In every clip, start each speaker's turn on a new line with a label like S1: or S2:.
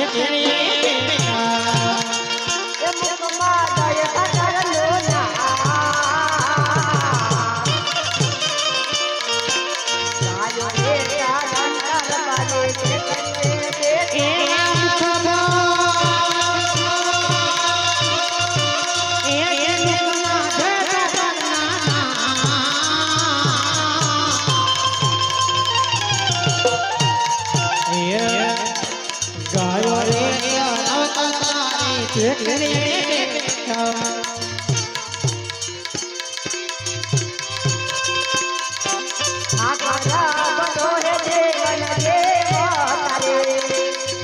S1: Yeah.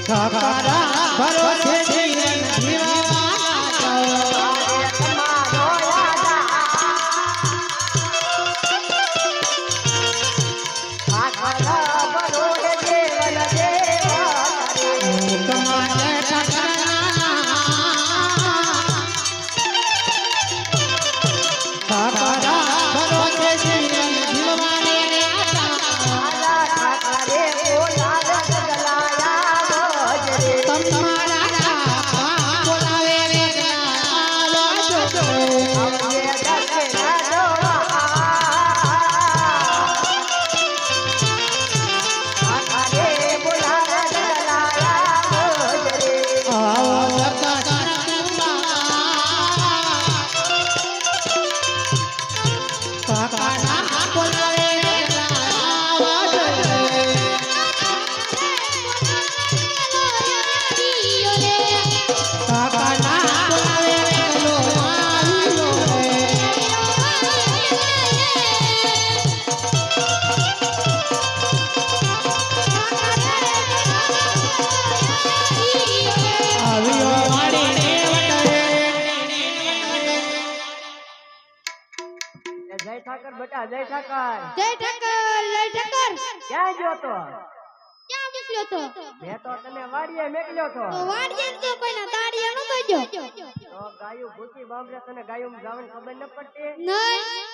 S1: Kaka.
S2: જય ઠાકર બેટા જય ઠાકર.
S3: જય ઠાકર જય ઠાકર.
S2: ક્યાં ગયો તો?
S3: ક્યાં નીકળ્યો તો?
S2: મેં તો તને વાડીએ મેકલ્યો તો.
S3: તો વાડીએ તો કોઈના તાળીએ નતો ગયો.
S2: તો ગાયું ભૂકી બામરે તને ગાયું જવાની ખબર ન પડતી?
S3: નહીં.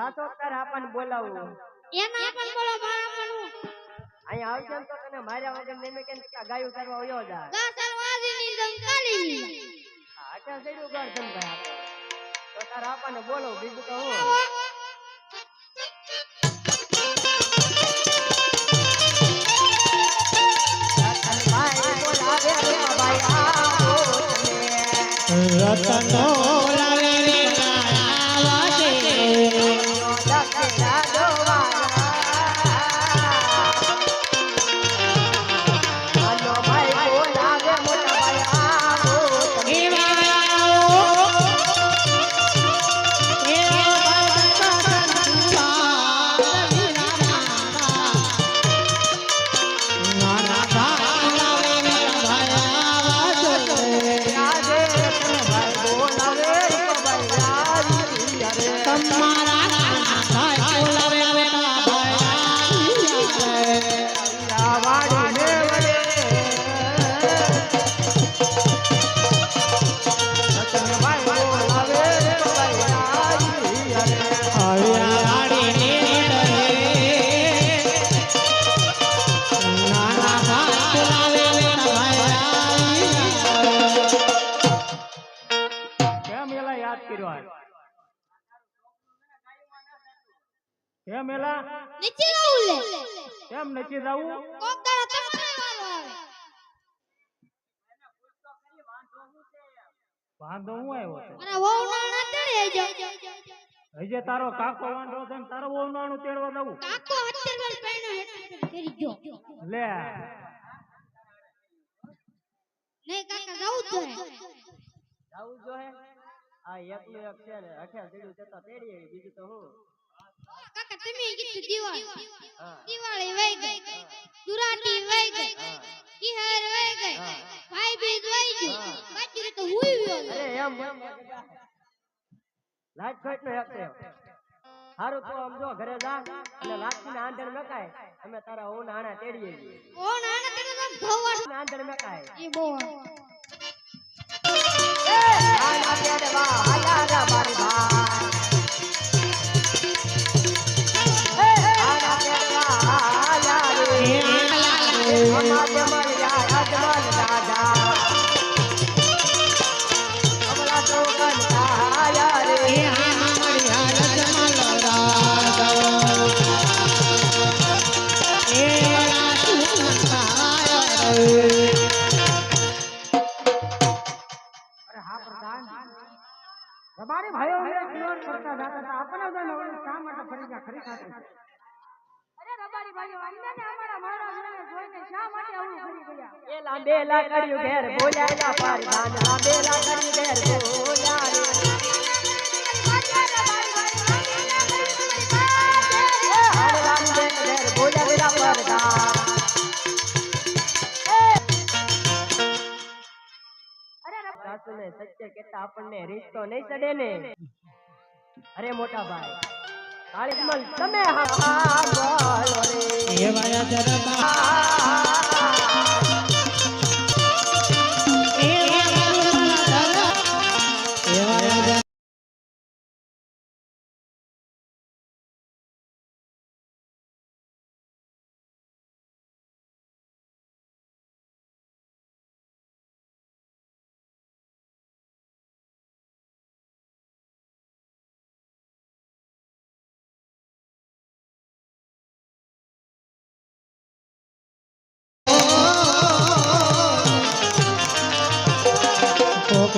S2: જાતો કર આપણ બોલાવું
S3: એના આપણ બોલો મારા પણ હું.
S2: અહીંયા આવશે તો તને માર્યા વગર નહીં મેં કેમ કે ગાયું કરવા આવ્યો જા
S3: ગા સલવાજીની જેમ હા
S2: આટા સડ્યું ઘર ધનભાઈ આપણે તો તાર આપણ બોલો બીજું તો હું ધનભાઈ બોલાવે રે ભાઈ આવો તમે
S1: રતનો
S2: કેમ એલા
S3: નીચે આવું લે
S2: કેમ નથી જાવું
S3: કોક દાડા તમારે વારો આવે
S2: વાંધો હું આવ્યો છે
S3: અને વહુ નાણા તેડી આઈ જાવ
S2: હજે તારો કાકો વાંધો છે ને તારો બહુ નાનું તેડવા જવું
S3: કાકો હત્તર વર્ષ પહેણો હેઠળ કરી ગયો
S2: લે
S3: નહીં કાકા જાવું જ જોઈએ
S2: જાવું જોઈએ આ એકલું એક છે ને અઠ્યા સીડું જતા તેડી આવી બીજું તો હું
S3: કાકા તમે કીધું દિવાળી
S2: હા
S3: દિવાળી વઈ ગઈ દુરાટી વઈ ગઈ કિહાર વઈ ગઈ
S2: હા.
S3: ભાઈ બીજ વઈ ગયું
S2: હા.
S3: બાકી રે તો હુઈ ગયો
S2: અરે એમ લાઈટ ફાઈટ નો એક છે હારું તો આમ જો ઘરે જા અને લાચી ના આંધણ મેકાય અમે તારા ઓન આણા તેડીએ છીએ
S3: ઓ નાના તને તો ભવન
S2: આંધણ મેકાય
S3: એ બહુ
S2: આના તેડવા આયા રા મારી ભાઈ તમારે ભાઈઓ મેં જીવન કરતા જાતા હતા આપણે તો નવરી શા માટે ફરી ગયા ખરી ખાતરી
S3: અરે રબારી ભાઈઓ અમને અમારા મહારાજને જોઈને શા માટે આવું કરી ગયા
S2: એ લાંબેલા કર્યું ઘેર બોલાયેલા પરધાન લાંબેલા કર્યું ઘેર બોલાય હાલ લાંબે ઘેર બોલાયેલા પરધાન સાસુને સત્ય કહેતા આપણને રીત તો નહીં ચડે ને અરે મોટા ભાઈ કાળીમલ તમે હા બોલો રે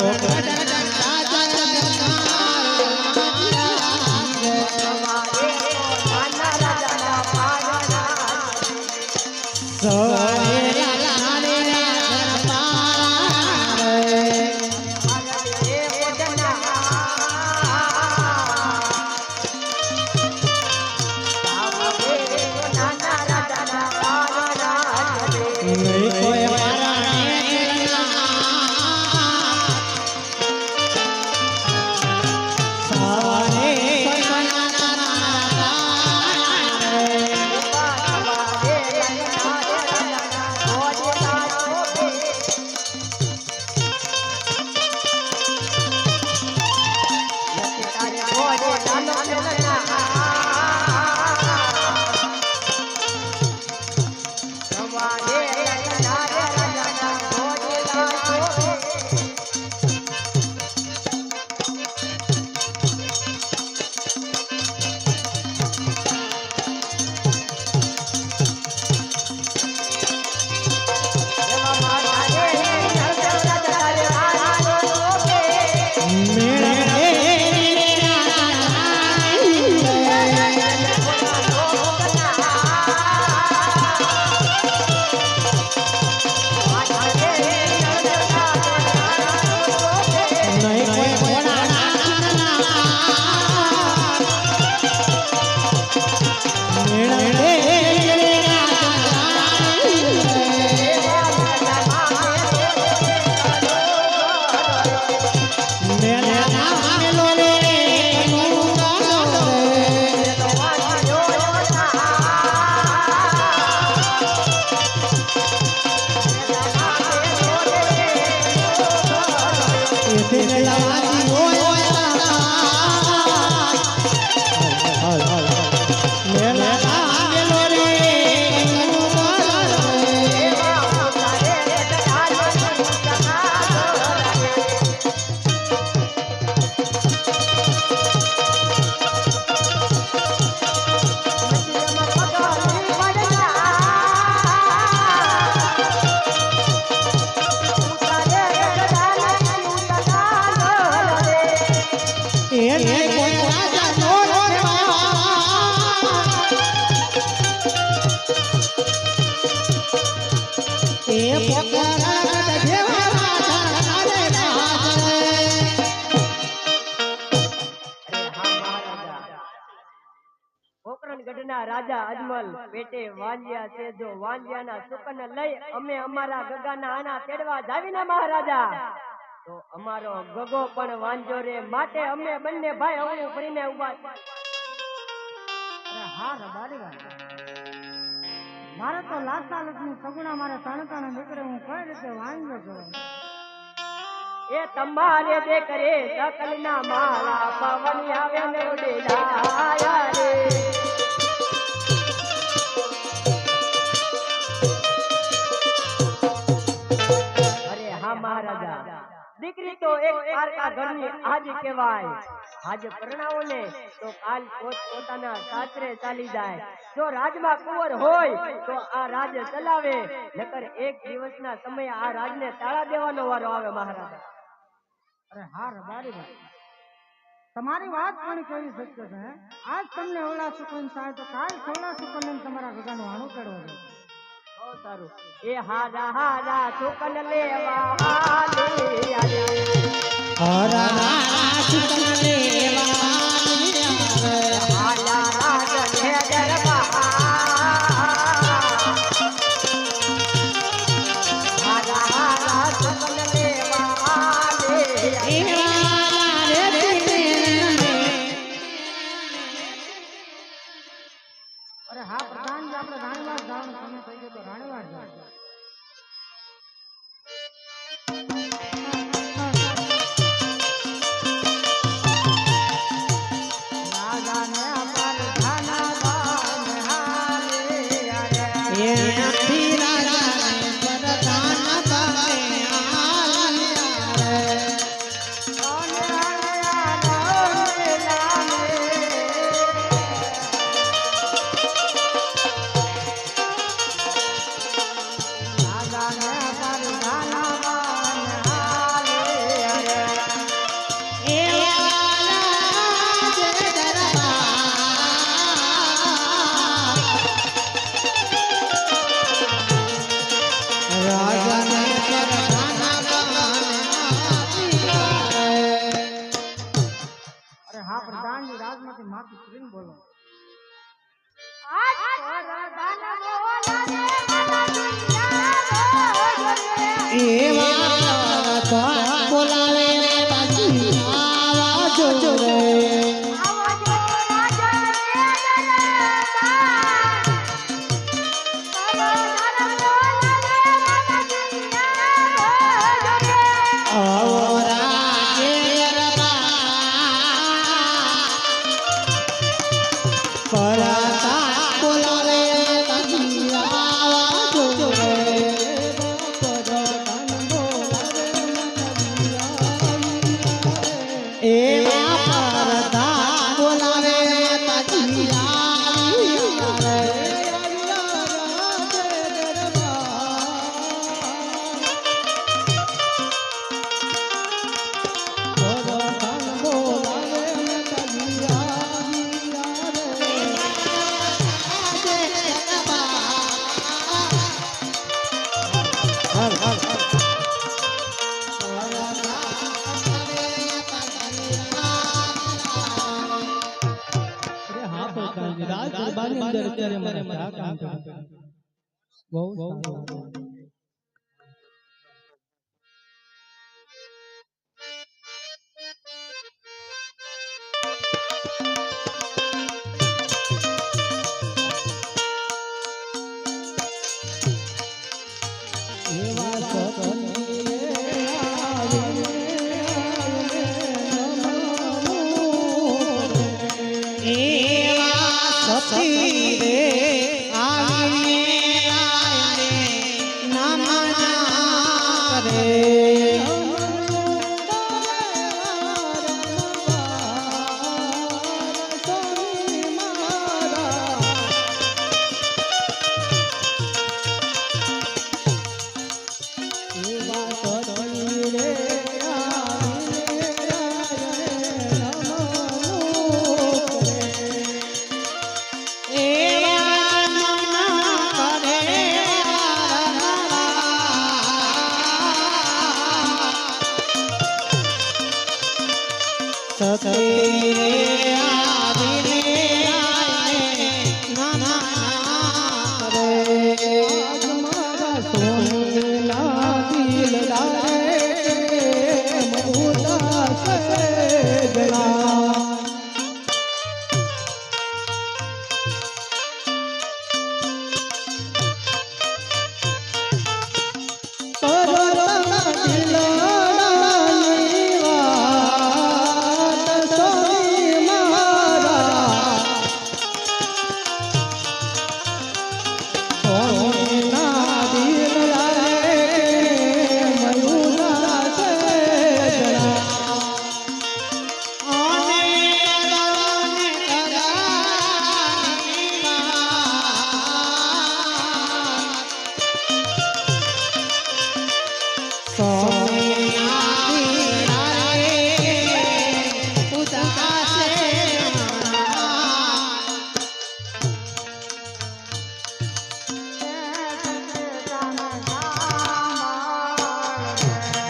S2: Thank you. સુકનગઢના રાજા અજમલ પેટે વાંજ્યા છે. જો વાંજ્યાના સુકન લઈ અમે અમારા ગગાના આના તેડવા જાવીને મહારાજા. તો અમારો ગગો પણ વાંજો રે. માટે અમે બંને ભાઈ અવળું ફરીને
S3: ઊભા હા રબારી મારે તો લાગતા લક્ષ્મી સગુણા મારે તણકાના દીકરે હું કઈ રીતે વાંજો છું?
S2: એ તમારે જે કરે સકલના મારા પવન આવે ને ઉડે જાય રે. દીકરી તો એક પારકા ઘરની આજ કહેવાય. આજ પરણાવો ને તો કાલ પોત પોતાના સાસરે ચાલી જાય. જો રાજમાં કુંવર હોય તો આ રાજ ચલાવે. નકર એક દિવસના સમયે આ રાજને તાળા દેવાનો વારો આવે મહારાજા.
S3: અરે હા રબારી વાત. તમારી વાત પણ કેવી સત્ય આજ તમને ઓળા સુકન થાય તો કાલ સોલા સુકન તમારા ગગાનું હાણું ચડવા
S2: બહુ સારું એ હારા હારા સુકન લેવા હાલી આલે.
S1: હરા સુતન લેવાની આવે.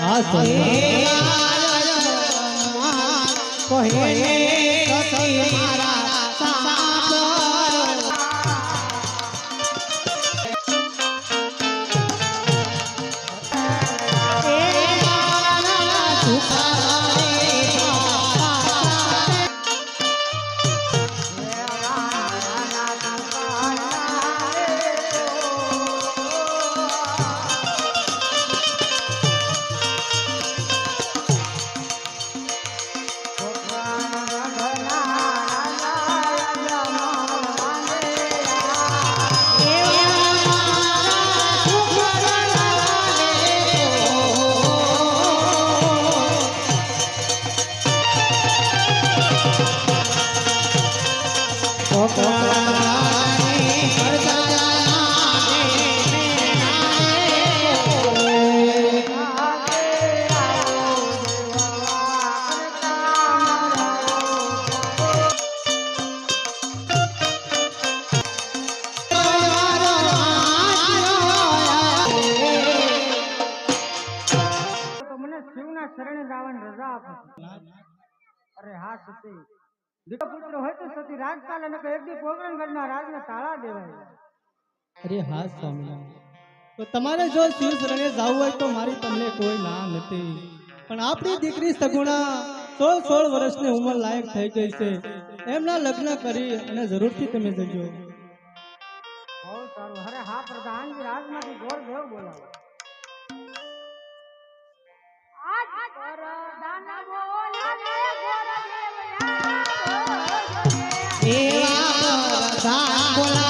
S3: તો
S4: પુત્ર હોય તો સતી અને એક દી પ્રોગ્રામ ઘરના રાજને તાળા દેવાય.
S5: અરે હા સ્વામી. તો તમારે જો શરણે જવું હોય તો મારી તમને કોઈ ના નથી. પણ આપણી દીકરી સગુણા સોળ સોળ વર્ષની ઉંમર લાયક થઈ ગઈ છે. એમના લગ્ન કરી અને જરૂરથી તમે જજો.
S4: બહુ સારું. અરે હા પ્રધાનજી રાજમાંથી ગોળ દેવ બોલાવો.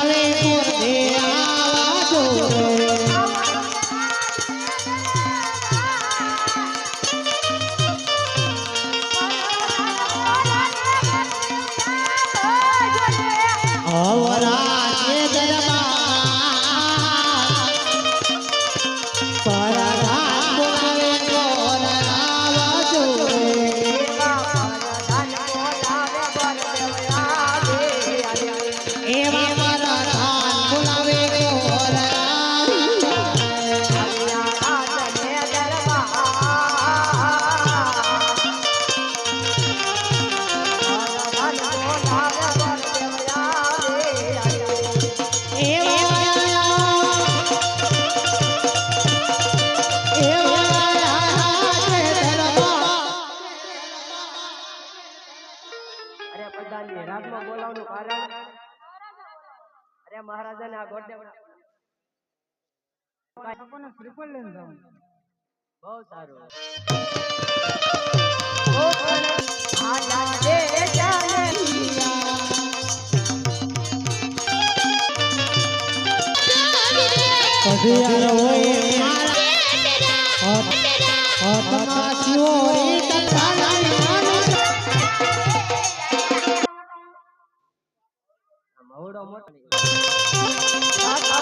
S1: અરે રાજમાં બોલાવવાનું કારણ? અરે મહારાજાને આ ગોડે
S4: લોકોને શ્રીફળ લઈને જવાનું
S1: બહુ સારું. મવડો ಟೊಮೊಟೊ